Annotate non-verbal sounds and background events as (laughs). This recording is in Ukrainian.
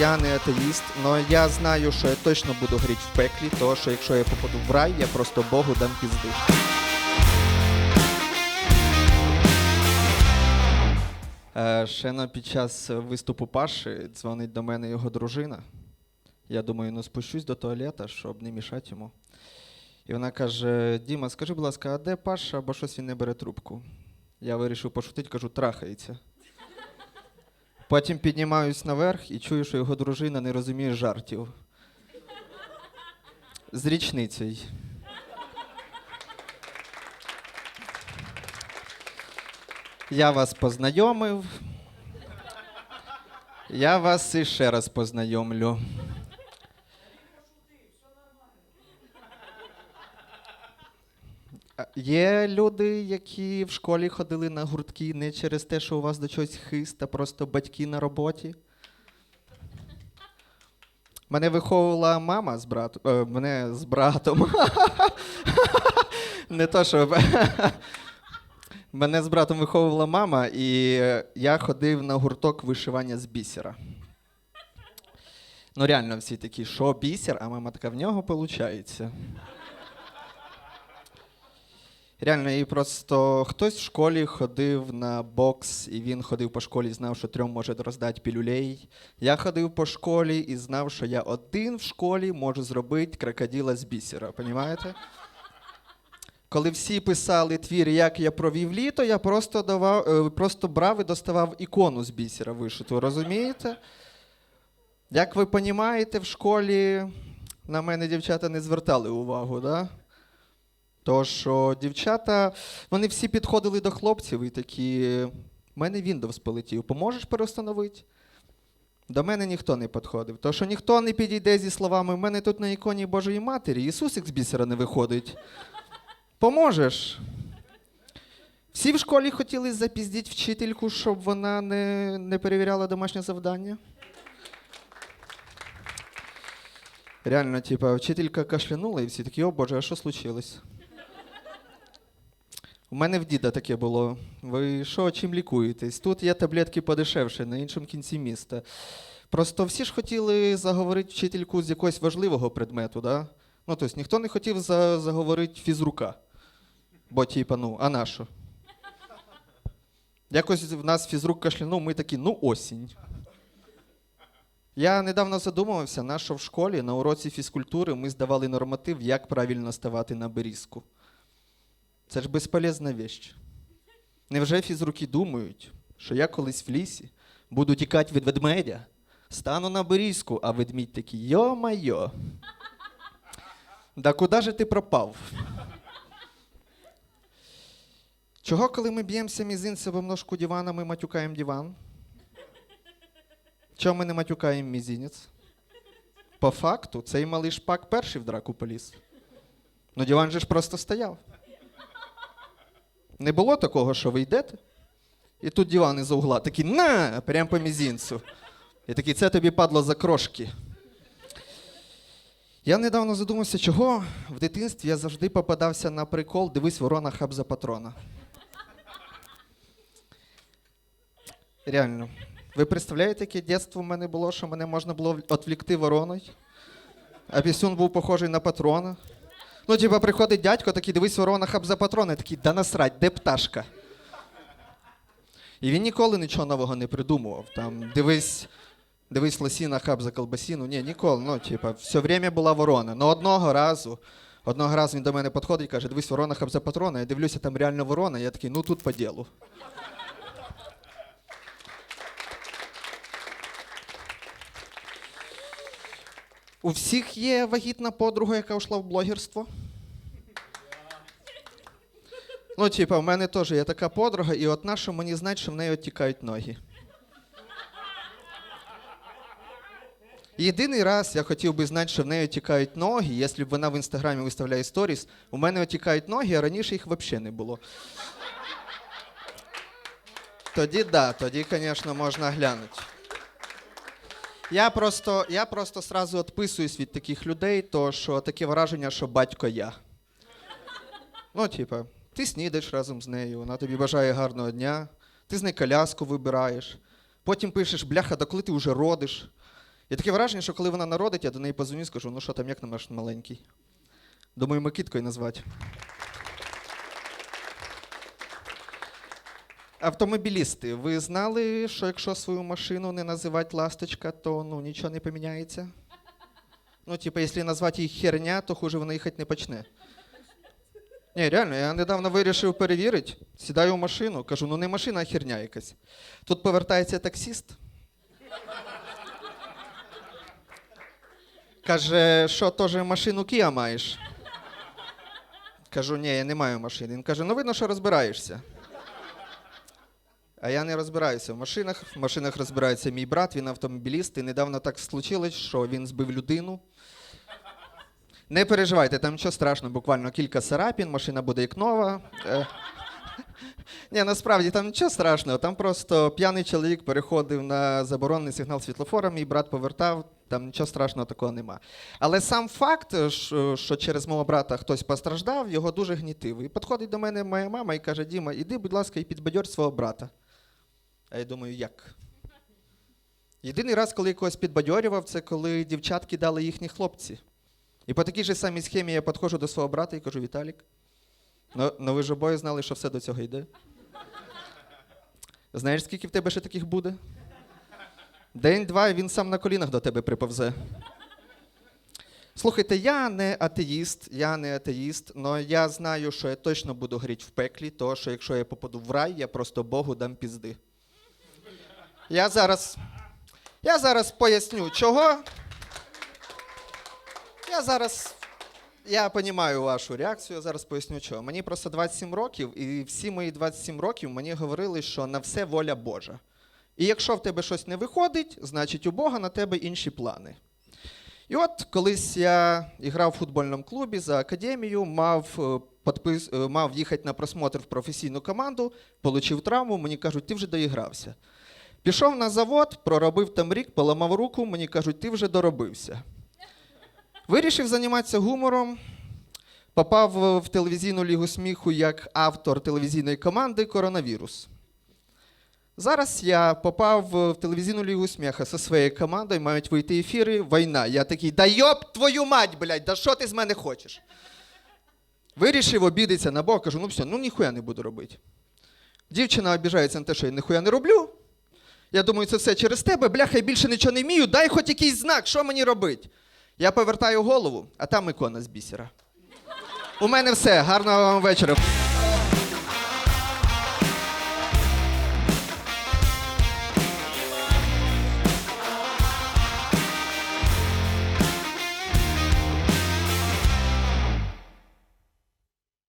я не атеїст, але я знаю, що я точно буду горіти в пеклі, тому що якщо я попаду в рай, я просто Богу дам пізди. Ще на під час виступу Паші дзвонить до мене його дружина. Я думаю, ну спущусь до туалета, щоб не мішати йому. І вона каже: Діма, скажи, будь ласка, а де Паша, бо щось він не бере трубку. Я вирішив пошутити, кажу, трахається. Потім піднімаюсь наверх і чую, що його дружина не розуміє жартів. З річницею. Я вас познайомив. Я вас іще раз познайомлю. Є люди, які в школі ходили на гуртки не через те, що у вас до чогось хист, а просто батьки на роботі. Мене виховувала мама з братом. Е, мене з братом. (laughs) Не то, що. Мене з братом виховувала мама, і я ходив на гурток вишивання з бісера. Ну, реально, всі такі, що бісер, а мама така, в нього виходить. Реально, і просто хтось в школі ходив на бокс, і він ходив по школі і знав, що трьом може роздати пілюлей. Я ходив по школі і знав, що я один в школі можу зробити крокодила з бісера, понімаєте? Коли всі писали твір, як я провів літо, я просто давав, е, просто брав і доставав ікону з бісера вишиту, розумієте? Як ви розумієте, в школі на мене дівчата не звертали увагу, да? То що дівчата, вони всі підходили до хлопців і такі, в мене Windows полетів, поможеш перестановити? До мене ніхто не підходив. То що ніхто не підійде зі словами, в мене тут на іконі Божої Матері Ісусик з бісера не виходить. Поможеш? Всі в школі хотіли запіздіть вчительку, щоб вона не, не перевіряла домашнє завдання. Реально, типа, вчителька кашлянула, і всі такі, о Боже, а що случилось? У мене в діда таке було. Ви що, чим лікуєтесь? Тут є таблетки подешевше, на іншому кінці міста. Просто всі ж хотіли заговорити вчительку з якогось важливого предмету, да? Ну, тобто ніхто не хотів за, заговорити фізрука. Бо, типа, ну, а на що? Якось в нас фізрук кашлянув, ми такі, ну, осінь. Я недавно задумувався, на що в школі на уроці фізкультури ми здавали норматив, як правильно ставати на берізку. Це ж безполезна вещь. Невже фізруки думають, що я колись в лісі буду тікати від ведмедя, стану на берізку, а ведмідь такий йо-майо. Да куди же ти пропав? Чого, коли ми б'ємося мізинцем об ножку дивана, ми матюкаємо диван? Чого ми не матюкаємо мізинець? По факту, цей малий шпак перший в драку поліз. Ну, диван же ж просто стояв. Не було такого, що ви йдете, і тут диван із угла такий на, прям по мізинцю. І такий, це тобі падло за крошки. Я недавно задумався, чого в дитинстві я завжди попадався на прикол дивись ворона хаб за патрона. Реально. Ви представляєте, яке дитинство в мене було, що мене можна було відвлікти вороною? А пісюн був похожий на патрона. Ну, типа, приходить дядько, такий, дивись, ворона хаб за патрона, такий, да насрать, де пташка? І він ніколи нічого нового не придумував. Там, дивись, дивись, лосіна хаб за колбасіну. Ні, ніколи. Ну, типа, все время була ворона. Ну одного разу, одного разу він до мене підходить і каже, дивись, ворона хаб за патрона. Я дивлюся, там реально ворона. Я такий, ну тут по ділу. У всіх є вагітна подруга, яка ушла в блогерство. Ну, типа, в мене теж є така подруга, і от нащо мені знати, що в неї отікають ноги. Єдиний раз я хотів би знати, що в неї отікають ноги, якщо б вона в інстаграмі виставляє сторіс, у мене отікають ноги, а раніше їх взагалі не було. Тоді да, тоді, звісно, можна глянути. Я просто, я просто сразу відписуюсь від таких людей, то що таке враження, що батько я. Ну, типа, ти снідаєш разом з нею, вона тобі бажає гарного дня, ти з нею коляску вибираєш, потім пишеш, бляха, да коли ти вже родиш. І таке враження, що коли вона народить, я до неї позвоню і скажу, ну що там, як наш маленький? Думаю, Микіткою назвати. Автомобілісти, ви знали, що якщо свою машину не називати ласточка, то ну, нічого не поміняється? Ну, типу, якщо назвати її херня, то хуже вона їхати не почне. Ні, реально, я недавно вирішив перевірити. Сідаю в машину, кажу, ну не машина, а херня якась. Тут повертається таксіст. Каже, що теж машину Kia маєш? Кажу, ні, я не маю машини. Він каже, ну видно, що розбираєшся. А я не розбираюся в машинах. В машинах розбирається мій брат, він автомобіліст. І недавно так случилось, що він збив людину. Не переживайте, там нічого страшного, буквально кілька царапін, машина буде як нова. Е, Ні, насправді там нічого страшного. Там просто п'яний чоловік переходив на заборонений сигнал світлофора, мій брат повертав, там нічого страшного такого нема. Але сам факт, що що через мого брата хтось постраждав, його дуже гнітив. І підходить до мене моя мама і каже: Діма, іди, будь ласка, і підбадьор свого брата. А я думаю, як? Єдиний раз, коли я когось підбадьорював, це коли дівчатки дали їхні хлопці. І по такій же самій схемі я підходжу до свого брата і кажу: Віталік, ну, ну ви ж обоє знали, що все до цього йде. Знаєш, скільки в тебе ще таких буде? День-два, і він сам на колінах до тебе приповзе. Слухайте, я не атеїст, я не атеїст, але я знаю, що я точно буду горіти в пеклі, тому що якщо я попаду в рай, я просто Богу дам пізди. Я зараз. Я зараз поясню, чого. Я зараз. Я розумію вашу реакцію, я зараз поясню чого. Мені просто 27 років, і всі мої 27 років мені говорили, що на все воля Божа. І якщо в тебе щось не виходить, значить у Бога на тебе інші плани. І от колись я грав в футбольному клубі за академію, мав, е, подпис, е, мав їхати на просмотр в професійну команду, отримав травму, мені кажуть, ти вже доігрався. Пішов на завод, проробив там рік, поламав руку, мені кажуть, ти вже доробився. Вирішив займатися гумором, попав в- телевізійну лігу сміху як автор телевізійної команди Коронавірус. Зараз я попав в телевізійну лігу сміха зі своєю командою, мають вийти ефіри, війна. Я такий, да йоп твою мать, блядь, да що ти з мене хочеш? Вирішив обідатися на Бога, кажу, ну все, ну ніхуя не буду робити. Дівчина обіжається на те, що я ніхуя не роблю. Я думаю, це все через тебе, бляха, я більше нічого не вмію, дай хоч якийсь знак, що мені робити. Я повертаю голову, а там ікона з бісера. У мене все. Гарного вам вечора.